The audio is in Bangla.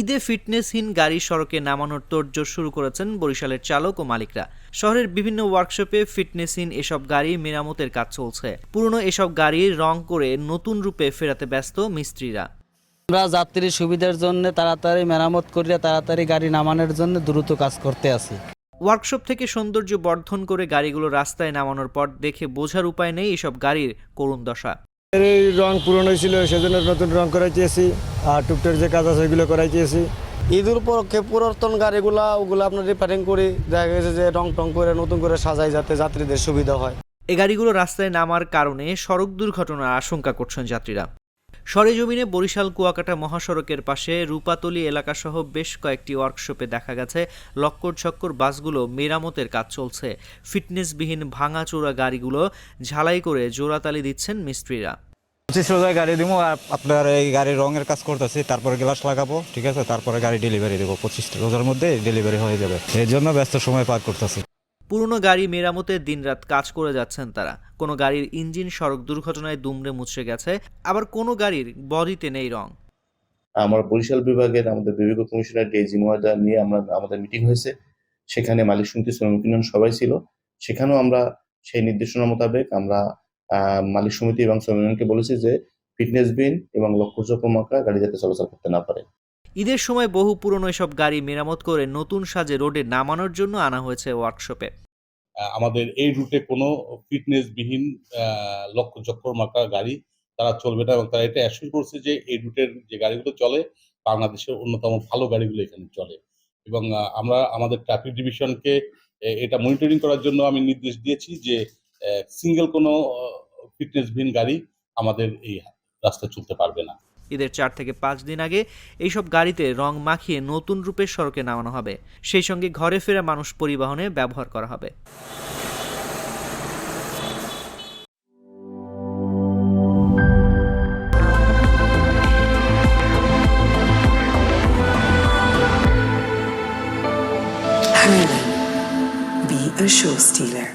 ঈদে ফিটনেসহীন গাড়ি সড়কে নামানোর তোড়জোড় শুরু করেছেন বরিশালের চালক ও মালিকরা। শহরের বিভিন্ন ওয়ার্কশপে ফিটনেসহীন এসব গাড়ি মেরামতের কাজ চলছে। পুরনো এসব গাড়ি রং করে নতুন রূপে ফেরাতে ব্যস্ত মিস্ত্রিরা। আমরা যাত্রীর সুবিধার জন্য তাড়াতাড়ি মেরামত করিয়া তাড়াতাড়ি গাড়ি নামানোর জন্য দ্রুত কাজ করতে আছি। ওয়ার্কশপ থেকে সৌন্দর্য বর্ধন করে গাড়িগুলো রাস্তায় নামানোর পর দেখে বোঝার উপায় নেই এসব গাড়ির করুণ দশা। এই রং পুরনো ছিল সেজন্য নতুন রং করাইতেছি। আর টুকটাক যে কাজ আছে ওইগুলো করাইতেছি ঈদের উপলক্ষে পুরাতন গাড়িগুলা ওগুলো আপনার রিপেয়ারিং করি। দেখা গেছে যে রং টং করে নতুন করে সাজাই যাতে যাত্রীদের সুবিধা হয়। এ গাড়িগুলো রাস্তায় নামার কারণে সড়ক দুর্ঘটনার আশঙ্কা করছেন যাত্রীরা। সরেজমিনে বরিশাল কুয়াকাটা মহাসড়কের পাশে রূপাতলি এলাকাসহ বেশ কয়েকটি ওয়ার্কশপে দেখা গেছে লক্কর ছক্কর বাসগুলো মেরামতের কাজ চলছে। ফিটনেসবিহীন ভাঙাচোরা গাড়িগুলো ঝালাই করে জোড়াতালি দিচ্ছেন মিস্ত্রিরা। পঁচিশ রোজায় গাড়ি দিব আর আপনার এই গাড়ির রঙের কাজ করতেছি তারপরে গ্লাস লাগাবো ঠিক আছে? তারপরে গাড়ি ডেলিভারি দেবো। পঁচিশ রোজার মধ্যে ডেলিভারি হয়ে যাবে। এই জন্য ব্যস্ত সময় পার করতেছি। পুরনো গাড়ি মেরামতে দিনরাত কাজ করে যাচ্ছেন তারা। কোনো গাড়ির ইঞ্জিন সড়ক দুর্ঘটনায় দুমড়ে মুচড়ে গেছে আবার কোনো গাড়ির বডিতে নেই রং। আমার বরিশাল বিভাগের আমাদের বিভাগীয় কমিশনার ডেজি মহাদা নিয়ে আমরা আমাদের মিটিং হয়েছে। সেখানে মালিক সমিতি শ্রমিক ইউনিয়ন সবাই ছিল। সেখানেও আমরা সেই নির্দেশনা মোতাবেক আমরা মালিক সমিতি এবং শ্রমিক বলেছি যে ফিটনেস বিন এবং লক্ষ্যচক্র মার্কা গাড়ি যাতে চলাচল করতে না পারে। ঈদের সময় বহু পুরনো এসব গাড়ি মেরামত করে নতুন সাজে রোডে নামানোর জন্য আনা হয়েছে ওয়ার্কশপে। আহ, আমাদের এই রুটে কোনো ফিটনেস ফিটনেসবিহীন লক্ষ্য চক্কর মার্কা গাড়ি তারা চলবে না এবং তারা এটা অ্যাসিওর করছে যে এই রুটের যে গাড়িগুলো চলে বাংলাদেশের অন্যতম ভালো গাড়িগুলো এখানে চলে। এবং আমরা আমাদের ট্রাফিক ডিভিশনকে এটা মনিটরিং করার জন্য আমি নির্দেশ দিয়েছি যে সিঙ্গেল কোনো ফিটনেসবিহীন গাড়ি আমাদের এই রাস্তায় চলতে পারবে না। ঈদের চার থেকে পাঁচ দিন আগে এইসব গাড়িতে রং মাখিয়ে নতুন রূপে সড়কে নামানো হবে। সেই সঙ্গে ঘরে ফেরা মানুষ পরিবহনে ব্যবহার করা হবে। Be a show stealer.